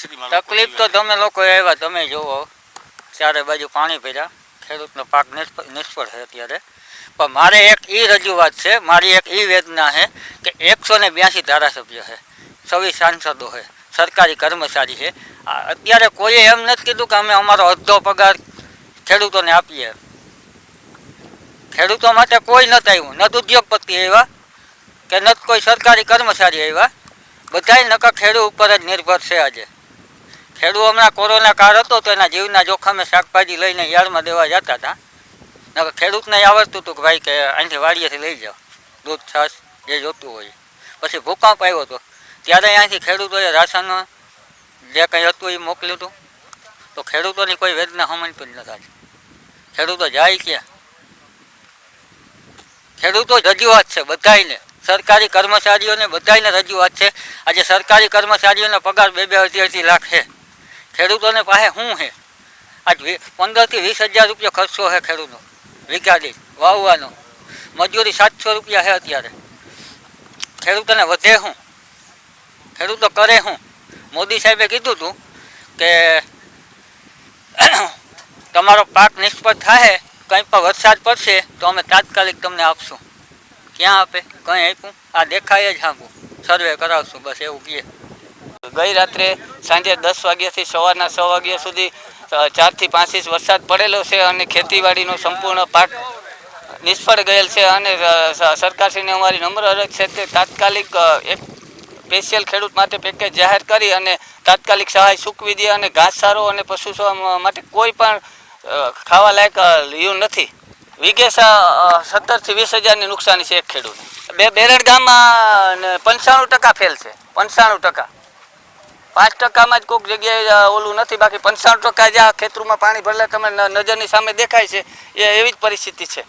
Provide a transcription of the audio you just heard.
પરિસ્થિતિમાં લોકો તકલીફ તો જીવે છે? તમે લોકો આવ્યા તમે જુઓ ચારે બાજુ પાણી ભર્યા. ખેડૂતનો પાક નિષ્ફળ નિષ્ફળ છે અત્યારે. પણ મારે એક એ રજૂઆત છે મારી એક એ વેદના છે કે એકસો ને બ્યાસી ધારાસભ્ય છે. છવ્વીસ સાંસદો છે સરકારી કર્મચારી છે. આ અત્યારે કોઈએ એમ નથી કીધું કે અમે અમારો અડધો પગાર ખેડૂતોને આપીએ. ખેડૂતો માટે કોઈ નથી આવ્યું. નથી ઉદ્યોગપતિ આવ્યા કે નથી કોઈ સરકારી કર્મચારી આવ્યા. બધાય નકર ખેડૂત ઉપર જ નિર્ભર છે આજે. ખેડૂત હમણાં કોરોના કાળ હતો તો એના જીવના જોખમે શાકભાજી લઈને યાર્ડમાં દેવા જતા હતા. નકર ખેડૂતને આવડતું હતું કે ભાઈ કે અહીંથી વાડીએથી લઈ જાઓ. દૂધ, છાશ, જે જોતું હોય. પછી ભૂકંપ આવ્યો હતો ત્યારે અહીંયાથી ખેડૂતોએ રાશન જે કંઈ હતું એ મોકલ્યું હતું. તો ખેડૂતોની કોઈ વેદના સમજતું જ નથી ખેડૂતો જાય ક્યાં? ખેડૂતો રજૂઆત છે બધાયને. સરકારી કર્મચારીઓને બધાયને રજૂઆત છે. આજે સરકારી કર્મચારીઓને પગાર બે બે અઢી અઢી લાખ છે. ખેડૂતોને પાસે શું છે વી- પંદરથી વીસ હજાર રૂપિયા ખર્ચો છે ખેડૂતનો વીઘા વાવવાનો. મજૂરી સાતસો રૂપિયા છે અત્યારે. ખેડૂતોને વધે શું ખેડૂતો કરે શું મોદી સાહેબે કીધું હતું કે તમારો પાક નિષ્ફળ થાય કંઈ પણ વરસાદ પડશે, તો અમે તાત્કાલિક તમને આપશું. ક્યાં આપે? કંઈ આપ્યું? આ દેખાય જ હાંકું સર્વે કરાવશું, બસ એવું કહે. ગઈ રાત્રે સાંજે દસ વાગ્યાથી સવારના છ વાગ્યા સુધી ચારથી પાંચ ઇંચ વરસાદ પડેલો છે અને ખેતીવાડીનો સંપૂર્ણ પાક નિષ્ફળ ગયેલ છે અને સરકારશ્રીને અમારી નમ્ર અરજ છે કે તાત્કાલિક એક સ્પેશિયલ ખેડૂત માટે પેકેજ જાહેર કરી અને તાત્કાલિક સહાય સૂકવી દે અને ઘાસચારો અને પશુ માટે કોઈ પણ ખાવા લાયક રહ્યું નથી. વીઘે સત્તરથી વીસ હજારની નુકસાની છે એક ખેડૂત બે બેરડ ગામમાં પંચાણું ટકા ફેલ છે. પંચાણું ટકા. પાંચ ટકામાં જ કોઈક જગ્યાએ ઓલું નથી, બાકી પંચાણું ટકા જ્યાં ખેતરોમાં પાણી ભરલે તમે નજરની સામે દેખાય છે, એ એવી જ પરિસ્થિતિ છે.